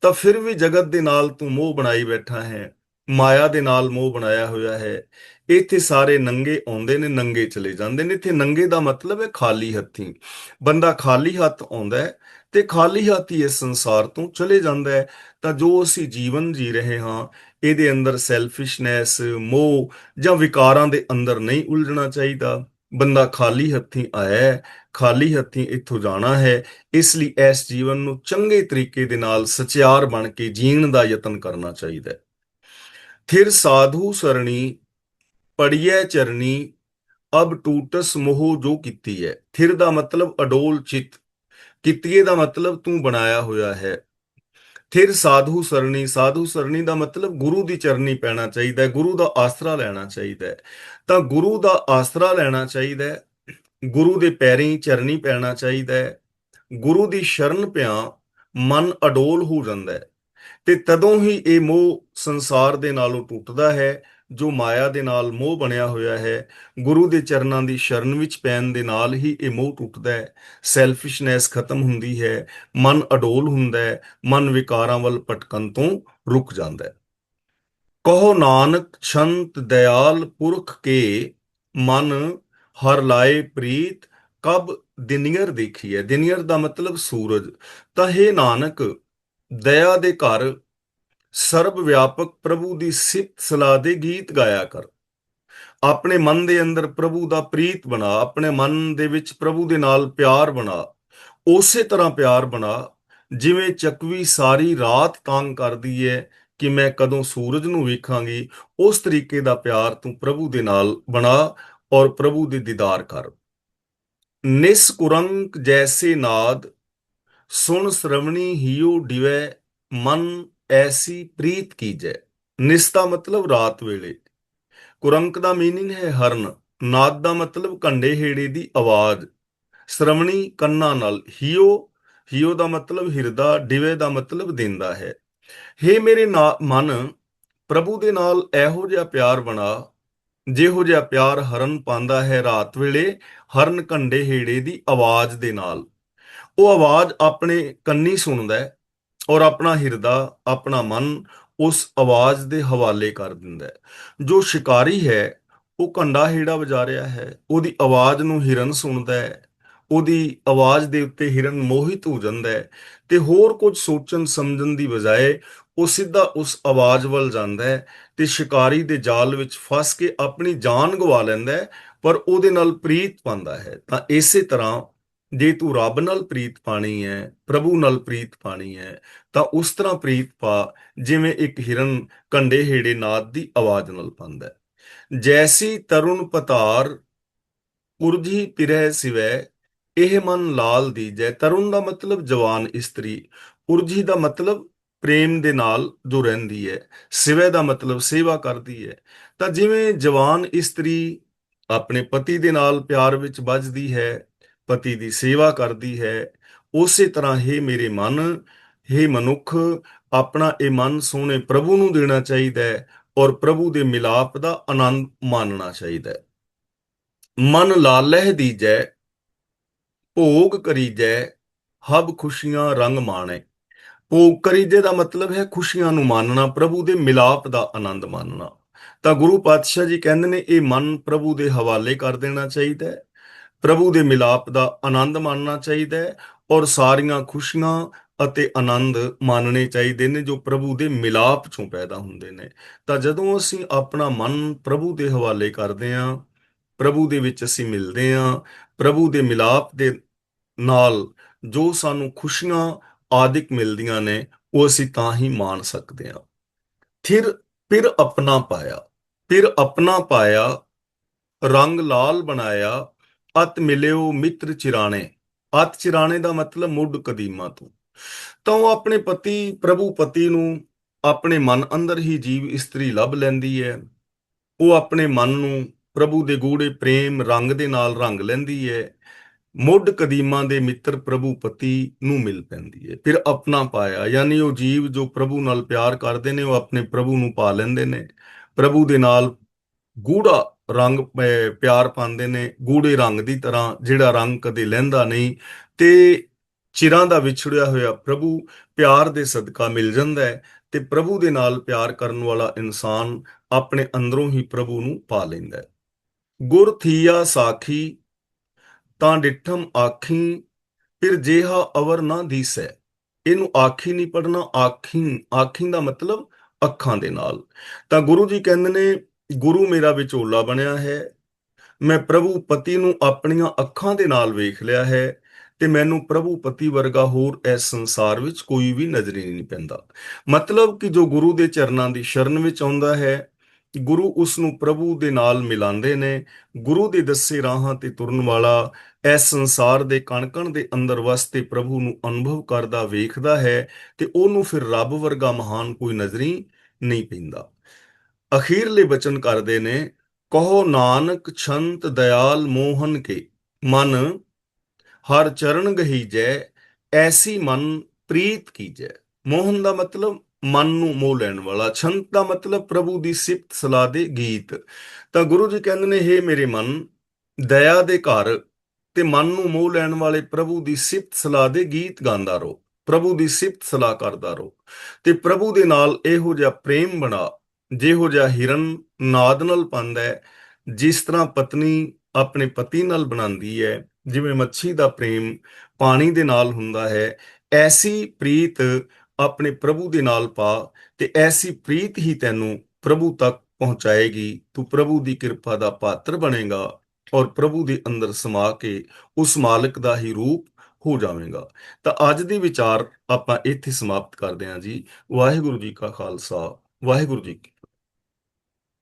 ਤਾਂ ਫਿਰ ਵੀ ਜਗਤ ਦੇ ਨਾਲ ਤੂੰ ਮੋਹ ਬਣਾਈ ਬੈਠਾ ਹੈ, ਮਾਇਆ ਦੇ ਨਾਲ ਮੋਹ ਬਣਾਇਆ ਹੋਇਆ ਹੈ। ਇੱਥੇ ਸਾਰੇ ਨੰਗੇ ਆਉਂਦੇ ਨੇ, ਨੰਗੇ ਚਲੇ ਜਾਂਦੇ ਨੇ। ਇੱਥੇ ਨੰਗੇ ਦਾ ਮਤਲਬ ਹੈ ਖਾਲੀ ਹੱਥੀ। ਬੰਦਾ ਖਾਲੀ ਹੱਥ ਆਉਂਦਾ ਹੈ ਤੇ ਖਾਲੀ ਹੱਥ ਹੀ ਇਸ ਸੰਸਾਰ ਤੋਂ ਚਲੇ ਜਾਂਦਾ ਹੈ। ਤਾਂ ਜੋ ਅਸੀਂ ਜੀਵਨ ਜੀ ਰਹੇ ਹਾਂ ਇਹਦੇ ਅੰਦਰ ਸੈਲਫਿਸ਼ਨੈਸ ਮੋਹ ਜਾਂ ਵਿਕਾਰਾਂ ਦੇ ਅੰਦਰ ਨਹੀਂ ਉਲਝਣਾ ਚਾਹੀਦਾ। ਬੰਦਾ ਖਾਲੀ ਹੱਥੀ ਆਇਆ ਖਾਲੀ ਹੱਥੀ ਇੱਥੋਂ ਜਾਣਾ ਹੈ, ਇਸ ਲਈ ਇਸ ਜੀਵਨ ਨੂੰ ਚੰਗੇ ਤਰੀਕੇ ਦੇ ਨਾਲ ਸਚਿਆਰ ਬਣ ਕੇ ਜੀਣ ਦਾ ਯਤਨ ਕਰਨਾ ਚਾਹੀਦਾ ਹੈ। ਥਿਰ ਸਾਧੂ ਸਰਣੀ ਪੜੀਏ ਚਰਨੀ ਅਬ ਟੂਟਸ ਮੋਹ ਜੋ ਕੀਤੀ ਹੈ। ਥਿਰ ਦਾ ਮਤਲਬ ਅਡੋਲ ਚਿਤ, ਕੀਤੀਏ ਦਾ ਮਤਲਬ ਤੂੰ ਬਣਾਇਆ ਹੋਇਆ ਹੈ। ਫਿਰ ਸਾਧੂ ਸਰਣੀ ਸਾਧੂ ਸਰਣੀ ਦਾ ਮਤਲਬ ਗੁਰੂ ਦੀ ਚਰਨੀ ਪੈਣਾ ਚਾਹੀਦਾ ਹੈ, ਗੁਰੂ ਦਾ ਆਸਰਾ ਲੈਣਾ ਚਾਹੀਦਾ ਹੈ। ਤਾਂ ਗੁਰੂ ਦਾ ਆਸਰਾ ਲੈਣਾ ਚਾਹੀਦਾ ਹੈ, ਗੁਰੂ ਦੇ ਪੈਰੀਂ ਚਰਨੀ ਪੈਣਾ ਚਾਹੀਦਾ ਹੈ, ਗੁਰੂ ਦੀ ਸ਼ਰਨ ਪਿਆ ਮਨ ਅਡੋਲ ਹੋ ਜਾਂਦਾ ਹੈ। ਤੇ ਤਦੋਂ ਹੀ ਇਹ ਮੋਹ ਸੰਸਾਰ ਦੇ ਨਾਲੋਂ ਟੁੱਟਦਾ ਹੈ ਜੋ ਮਾਇਆ ਦੇ ਨਾਲ ਮੋਹ ਬਣਿਆ ਹੋਇਆ ਹੈ, ਗੁਰੂ ਦੇ ਚਰਨਾਂ ਦੀ ਸ਼ਰਨ ਵਿੱਚ ਪੈਣ ਦੇ ਨਾਲ ਹੀ ਇਹ ਮੋਹ ਟੁੱਟਦਾ ਹੈ। ਸੈਲਫਿਸ਼ਨੈਸ ਖਤਮ ਹੁੰਦੀ ਹੈ, ਮਨ ਅਡੋਲ ਹੁੰਦਾ ਹੈ, ਮਨ ਵਿਕਾਰਾਂ ਵੱਲ ਭਟਕਣ ਤੋਂ ਰੁਕ ਜਾਂਦਾ ਹੈ। ਕਹੋ ਨਾਨਕ, ਸੰਤ, ਦਿਆਲ, ਪੁਰਖ ਕੇ ਮਨ, ਹਰ ਲਾਏ ਪ੍ਰੀਤ, ਕਬ ਦਿਨੀਅਰ ਦੇਖੀ ਹੈ ਦਿਨੀਅਰ ਦਾ ਮਤਲਬ ਸੂਰਜ। ਤਾਂ ਹੈ ਨਾਨਕ, ਦਇਆ ਦੇ ਘਰ ਸਰਬ ਵਿਆਪਕ ਪ੍ਰਭੂ ਦੀ ਸਿਫਤ ਸਲਾਹ ਦੇ ਗੀਤ ਗਾਇਆ ਕਰ। ਆਪਣੇ ਮਨ ਦੇ ਅੰਦਰ ਪ੍ਰਭੂ ਦਾ ਪ੍ਰੀਤ ਬਣਾ, ਆਪਣੇ ਮਨ ਦੇ ਵਿੱਚ ਪ੍ਰਭੂ ਦੇ ਨਾਲ ਪਿਆਰ ਬਣਾ, ਉਸੇ ਤਰ੍ਹਾਂ ਪਿਆਰ ਬਣਾ, ਜਿਵੇਂ ਚੱਕਵੀ ਸਾਰੀ ਰਾਤ ਤੰਗ ਕਰਦੀ ਹੈ ਕਿ ਮੈਂ ਕਦੋਂ ਸੂਰਜ ਨੂੰ ਵੇਖਾਂਗੀ, ਉਸ ਤਰੀਕੇ ਦਾ ਪਿਆਰ ਤੂੰ ਪ੍ਰਭੂ ਦੇ ਨਾਲ ਬਣਾ ਔਰ ਪ੍ਰਭੂ ਦੇ ਦੀਦਾਰ ਕਰ। ਨਿਸਕੁਰੰਕ ਜੈਸੇ ਨਾਦ, ਸੁਣ ਸ਼ਰਵਣੀ ਹਿਉ ਦਿਵੈ ਮਨ ਐਸੀ ਪ੍ਰੀਤ ਕੀਜੈ ਨਿਸ ਦਾ ਮਤਲਬ ਰਾਤ ਵੇਲੇ। ਕੁਰੰਕ ਦਾ ਮੀਨਿੰਗ ਹੈ ਹਰਨ। ਨਾਦ ਦਾ ਮਤਲਬ ਕੰਡੇ ਹੇੜੇ ਦੀ ਆਵਾਜ਼। ਸ਼ਰਵਣੀ ਕੰਨਾਂ ਨਾਲ ਹਿਉ ਹਿਉ ਦਾ ਮਤਲਬ ਹਿਰਦਾ, ਡਿਵੇ ਦਾ ਮਤਲਬ ਦਿੰਦਾ ਹੈ। ਹੇ ਮੇਰੇ ਨਾ- ਮਨ, ਪ੍ਰਭੂ ਦੇ ਨਾਲ ਇਹੋ ਜਿਹਾ ਪਿਆਰ ਬਣਾ, ਜਿਹੋ ਜਿਹਾ ਪਿਆਰ ਹਰਨ ਪਾਉਂਦਾ ਹੈ ਰਾਤ ਵੇਲੇ, ਹਰਨ ਕੰਡੇ ਹੇੜੇ ਦੀ ਆਵਾਜ਼ ਦੇ ਨਾਲ। ਉਹ ਆਵਾਜ਼ ਆਪਣੇ ਕੰਨੀ ਸੁਣਦਾ ਹੈ। ਔਰ ਆਪਣਾ ਹਿਰਦਾ, ਆਪਣਾ ਮਨ ਉਸ ਆਵਾਜ਼ ਦੇ ਹਵਾਲੇ ਕਰ ਦਿੰਦਾ ਹੈ। ਜੋ ਸ਼ਿਕਾਰੀ ਹੈ, ਉਹ ਕੰਡਾ ਹੇੜਾ ਵਜਾ ਰਿਹਾ ਹੈ, ਉਹਦੀ ਆਵਾਜ਼ ਨੂੰ ਹਿਰਨ ਸੁਣਦਾ ਹੈ, ਉਹਦੀ ਆਵਾਜ਼ ਦੇ ਉੱਤੇ ਹਿਰਨ ਮੋਹਿਤ ਹੋ ਜਾਂਦਾ ਹੈ ਤੇ ਹੋਰ ਕੁਝ ਸੋਚਣ ਸਮਝਣ ਦੀ ਬਜਾਏ ਉਹ ਸਿੱਧਾ ਉਸ ਆਵਾਜ਼ ਵੱਲ ਜਾਂਦਾ ਹੈ ਤੇ ਸ਼ਿਕਾਰੀ ਦੇ ਜਾਲ ਵਿੱਚ ਫਸ ਕੇ ਆਪਣੀ ਜਾਨ ਗਵਾ ਲੈਂਦਾ ਹੈ, ਪਰ ਉਹਦੇ ਨਾਲ ਪ੍ਰੀਤ ਪਾਉਂਦਾ ਹੈ। ਤਾਂ ਇਸੇ ਤਰ੍ਹਾਂ ਜੇ ਤੂੰ ਰੱਬ ਨਾਲ ਪ੍ਰੀਤ ਪਾਣੀ ਹੈ, ਪ੍ਰਭੂ ਨਾਲ ਪ੍ਰੀਤ ਪਾਣੀ ਹੈ, ਤਾਂ ਉਸ ਤਰ੍ਹਾਂ ਪ੍ਰੀਤ ਪਾ, ਜਿਵੇਂ ਇੱਕ ਹਿਰਨ ਕੰਡੇ ਹੇੜੇ ਨਾਦ ਦੀ ਆਵਾਜ਼ ਨਾਲ ਪਾਉਂਦਾ ਜੈਸੀ ਤਰੁਣ ਪਤਾਰ ਉਰਜੀ ਪਿਰਹਿ ਸਿਵੈ, ਇਹ ਮਨ ਲਾਲ ਦੀਜੈ। ਤਰੁਣ ਦਾ ਮਤਲਬ ਜਵਾਨ ਇਸਤਰੀ ਉਰਜੀ ਦਾ ਮਤਲਬ ਪ੍ਰੇਮ ਦੇ ਨਾਲ ਜੋ ਰਹਿੰਦੀ ਹੈ, ਸਿਵੈ ਦਾ ਮਤਲਬ ਸੇਵਾ ਕਰਦੀ ਹੈ। ਤਾਂ ਜਿਵੇਂ ਜਵਾਨ ਇਸਤਰੀ ਆਪਣੇ ਪਤੀ ਦੇ ਨਾਲ ਪਿਆਰ ਵਿੱਚ ਵੱਜਦੀ ਹੈ ਪਤੀ ਦੀ ਸੇਵਾ ਕਰਦੀ ਹੈ, ਉਸੇ ਤਰ੍ਹਾਂ ਹੀ ਮੇਰੇ ਮਨ हे ਮਨੁੱਖ, ਆਪਣਾ ਇਹ ਮਨ ਸੋਹਣੇ ਪ੍ਰਭੂ ਨੂੰ ਦੇਣਾ ਚਾਹੀਦਾ ਹੈ ਔਰ ਪ੍ਰਭੂ ਦੇ ਮਿਲਾਪ ਦਾ ਆਨੰਦ ਮਾਣਨਾ ਚਾਹੀਦਾ ਹੈ। ਮਨ ਲਾਲਹਿ ਦੀਜੈ, ਭੋਗ ਕਰੀਜੈ, ਹਬ ਖੁਸ਼ੀਆਂ ਰੰਗ ਮਾਣੈ। ਭੋਗ ਕਰੀਜੈ ਦਾ ਮਤਲਬ ਹੈ ਖੁਸ਼ੀਆਂ ਨੂੰ ਮਾਣਨਾ, ਪ੍ਰਭੂ ਦੇ ਮਿਲਾਪ ਦਾ ਆਨੰਦ ਮਾਣਨਾ। ਤਾਂ ਗੁਰੂ ਪਾਤਸ਼ਾਹ ਜੀ ਕਹਿੰਦੇ ਨੇ, ਇਹ ਮਨ ਪ੍ਰਭੂ ਦੇ ਹਵਾਲੇ ਕਰ ਦੇਣਾ ਚਾਹੀਦਾ ਹੈ। ਪ੍ਰਭੂ ਦੇ ਮਿਲਾਪ ਦਾ ਆਨੰਦ ਮਾਣਨਾ ਚਾਹੀਦਾ ਹੈ ਔਰ ਸਾਰੀਆਂ ਖੁਸ਼ੀਆਂ ਅਤੇ ਆਨੰਦ ਮਾਣਨੇ ਚਾਹੀਦੇ ਨੇ ਜੋ ਪ੍ਰਭੂ ਦੇ ਮਿਲਾਪ ਚੋਂ ਪੈਦਾ ਹੁੰਦੇ ਨੇ। ਤਾਂ ਜਦੋਂ ਅਸੀਂ ਆਪਣਾ ਮਨ ਪ੍ਰਭੂ ਦੇ ਹਵਾਲੇ ਕਰਦੇ ਹਾਂ, ਪ੍ਰਭੂ ਦੇ ਵਿੱਚ ਅਸੀਂ ਮਿਲਦੇ ਹਾਂ, ਪ੍ਰਭੂ ਦੇ ਮਿਲਾਪ ਦੇ ਨਾਲ ਜੋ ਸਾਨੂੰ ਖੁਸ਼ੀਆਂ ਆਦਿਕ ਮਿਲਦੀਆਂ ਨੇ, ਉਹ ਅਸੀਂ ਤਾਂ ਹੀ ਮਾਣ ਸਕਦੇ ਹਾਂ। ਫਿਰ ਫਿਰ ਆਪਣਾ ਪਾਇਆ, ਫਿਰ ਆਪਣਾ ਪਾਇਆ, ਰੰਗ ਲਾਲ ਬਣਾਇਆ ਅਤ ਮਿਲਿਓ ਮਿੱਤਰ ਚਿਰਾਣੇ। ਅਤ ਚਿਰਾਣੇ ਦਾ ਮਤਲਬ ਮੁੱਢ ਕਦੀਮਾ ਤੋਂ। ਤਾਂ ਉਹ ਆਪਣੇ ਪਤੀ, ਪ੍ਰਭੂ ਪਤੀ ਨੂੰ ਆਪਣੇ ਮਨ ਅੰਦਰ ਹੀ ਜੀਵ ਇਸਤਰੀ ਲੱਭ ਲੈਂਦੀ ਹੈ। ਉਹ ਆਪਣੇ ਮਨ ਨੂੰ ਪ੍ਰਭੂ ਦੇ ਗੂੜੇ ਪ੍ਰੇਮ ਰੰਗ ਦੇ ਨਾਲ ਰੰਗ ਲੈਂਦੀ ਹੈ। ਮੁੱਢ ਕਦੀਮਾਂ ਦੇ ਮਿੱਤਰ ਪ੍ਰਭੂ ਪਤੀ ਨੂੰ ਮਿਲ ਪੈਂਦੀ ਹੈ। ਫਿਰ ਆਪਣਾ ਪਾਇਆ, ਯਾਨੀ ਉਹ ਜੀਵ ਜੋ ਪ੍ਰਭੂ ਨਾਲ ਪਿਆਰ ਕਰਦੇ ਨੇ, ਉਹ ਆਪਣੇ ਪ੍ਰਭੂ ਨੂੰ ਪਾ ਲੈਂਦੇ ਨੇ। ਪ੍ਰਭੂ ਦੇ ਨਾਲ ਗੂੜਾ ਰੰਗ ਪਿਆਰ ਪਾਉਂਦੇ ਨੇ, ਗੂੜੇ ਰੰਗ ਦੀ ਤਰ੍ਹਾਂ ਜਿਹੜਾ ਰੰਗ ਕਦੇ ਲਹਿੰਦਾ ਨਹੀਂ ਤੇ ਚਿਰਾਂ ਦਾ ਵਿਛੜਿਆ ਹੋਇਆ ਪ੍ਰਭੂ ਪਿਆਰ ਦੇ ਸਦਕਾ ਮਿਲ ਜਾਂਦਾ ਹੈ ਤੇ ਪ੍ਰਭੂ ਦੇ ਨਾਲ ਪਿਆਰ ਕਰਨ ਵਾਲਾ ਇਨਸਾਨ ਆਪਣੇ ਅੰਦਰੋਂ ਹੀ ਪ੍ਰਭੂ ਨੂੰ ਪਾ ਲੈਂਦਾ ਹੈ। ਗੁਰ ਥੀਆ ਸਾਖੀ, ਤਾਂ ਡਿਠਮ ਆਖੀ, ਫਿਰ ਜੇਹਾ ਅਵਰ ਨਾ ਦੀਸੈ। ਇਹਨੂੰ ਆਖੀ ਨਹੀਂ ਪੜਨਾ ਆਖੀ ਆਖੀ ਦਾ ਮਤਲਬ ਅੱਖਾਂ ਦੇ ਨਾਲ। ਤਾਂ ਗੁਰੂ ਜੀ ਕਹਿੰਦੇ ਨੇ ਗੁਰੂ ਮੇਰਾ ਵਿਚੋਲਾ ਬਣਿਆ ਹੈ। ਮੈਂ ਪ੍ਰਭੂ ਪਤੀ ਨੂੰ ਆਪਣੀਆਂ ਅੱਖਾਂ ਦੇ ਨਾਲ ਵੇਖ ਲਿਆ ਹੈ ਤੇ ਮੈਨੂੰ ਪ੍ਰਭੂ ਪਤੀ ਵਰਗਾ ਹੋਰ ਇਸ ਸੰਸਾਰ ਵਿੱਚ ਕੋਈ ਵੀ ਨਜ਼ਰੀ ਨਹੀਂ ਪੈਂਦਾ। ਮਤਲਬ ਕਿ ਜੋ ਗੁਰੂ ਦੇ ਚਰਨਾਂ ਦੀ ਸ਼ਰਨ ਵਿੱਚ ਆਉਂਦਾ ਹੈ, ਗੁਰੂ ਉਸ ਨੂੰ ਪ੍ਰਭੂ ਦੇ ਨਾਲ ਮਿਲਾਉਂਦੇ ਨੇ। ਗੁਰੂ ਦੇ ਦੱਸੇ ਰਾਹਾਂ ਤੇ ਤੁਰਨ ਵਾਲਾ ਇਸ ਸੰਸਾਰ ਦੇ ਕਣਕਣ ਦੇ ਅੰਦਰ ਵਸਤੇ ਪ੍ਰਭੂ ਨੂੰ ਅਨੁਭਵ ਕਰਦਾ, ਵੇਖਦਾ ਹੈ ਤੇ ਉਹਨੂੰ ਫਿਰ ਰੱਬ ਵਰਗਾ ਮਹਾਨ ਕੋਈ ਨਜ਼ਰੀ ਨਹੀਂ ਪੈਂਦਾ। ਅਖੀਰਲੇ ਬਚਨ ਕਰਦੇ ਨੇ, ਕਹੋ ਨਾਨਕ ਛੰਤ ਦਇਆਲ ਮੋਹਨ ਕੇ, ਮਨ ਹਰ ਚਰਨ ਗਹੀਜੈ, ਐਸੀ ਮਨ ਪ੍ਰੀਤ ਕੀਜੈ। ਮੋਹਨ ਦਾ ਮਤਲਬ ਮਨ ਨੂੰ ਮੋਹ ਲੈਣ ਵਾਲਾ, ਛੰਤ ਦਾ ਮਤਲਬ ਪ੍ਰਭੂ ਦੀ ਸਿਫਤ ਸਲਾਹ ਦੇ ਗੀਤ। ਤਾਂ ਗੁਰੂ ਜੀ ਕਹਿੰਦੇ ਨੇ, ਹੇ ਮੇਰੇ ਮਨ, ਦਇਆ ਦੇ ਘਰ ਤੇ ਮਨ ਨੂੰ ਮੋਹ ਲੈਣ ਵਾਲੇ ਪ੍ਰਭੂ ਦੀ ਸਿਫਤ ਸਲਾਹ ਦੇ ਗੀਤ ਗਾਉਂਦਾ ਰਹੋ। ਪ੍ਰਭੂ ਦੀ ਸਿਫਤ ਸਲਾਹ ਕਰਦਾ ਰਹੋ। ਤੇ ਪ੍ਰਭੂ ਦੇ ਨਾਲ ਇਹੋ ਜਿਹਾ ਪ੍ਰੇਮ ਬਣਾ ਜਿਹੋ ਜਿਹਾ ਹਿਰਨ ਨਾਦ ਨਾਲ ਪਾਉਂਦਾ ਹੈ, ਜਿਸ ਤਰ੍ਹਾਂ ਪਤਨੀ ਆਪਣੇ ਪਤੀ ਨਾਲ ਬਣਾਉਂਦੀ ਹੈ, ਜਿਵੇਂ ਮੱਛੀ ਦਾ ਪ੍ਰੇਮ ਪਾਣੀ ਦੇ ਨਾਲ ਹੁੰਦਾ ਹੈ, ਐਸੀ ਪ੍ਰੀਤ ਆਪਣੇ ਪ੍ਰਭੂ ਦੇ ਨਾਲ ਪਾ ਤੇ ਐਸੀ ਪ੍ਰੀਤ ਹੀ ਤੈਨੂੰ ਪ੍ਰਭੂ ਤੱਕ ਪਹੁੰਚਾਏਗੀ, ਤੂੰ ਪ੍ਰਭੂ ਦੀ ਕਿਰਪਾ ਦਾ ਪਾਤਰ ਬਣੇਗਾ ਔਰ ਪ੍ਰਭੂ ਦੇ ਅੰਦਰ ਸਮਾ ਕੇ ਉਸ ਮਾਲਕ ਦਾ ਹੀ ਰੂਪ ਹੋ ਜਾਵੇਗਾ। ਤਾਂ ਅੱਜ ਦੇ ਵਿਚਾਰ ਆਪਾਂ ਇੱਥੇ ਸਮਾਪਤ ਕਰਦੇ ਹਾਂ ਜੀ। ਵਾਹਿਗੁਰੂ ਜੀ ਕਾ ਖਾਲਸਾ, ਵਾਹਿਗੁਰੂ ਜੀ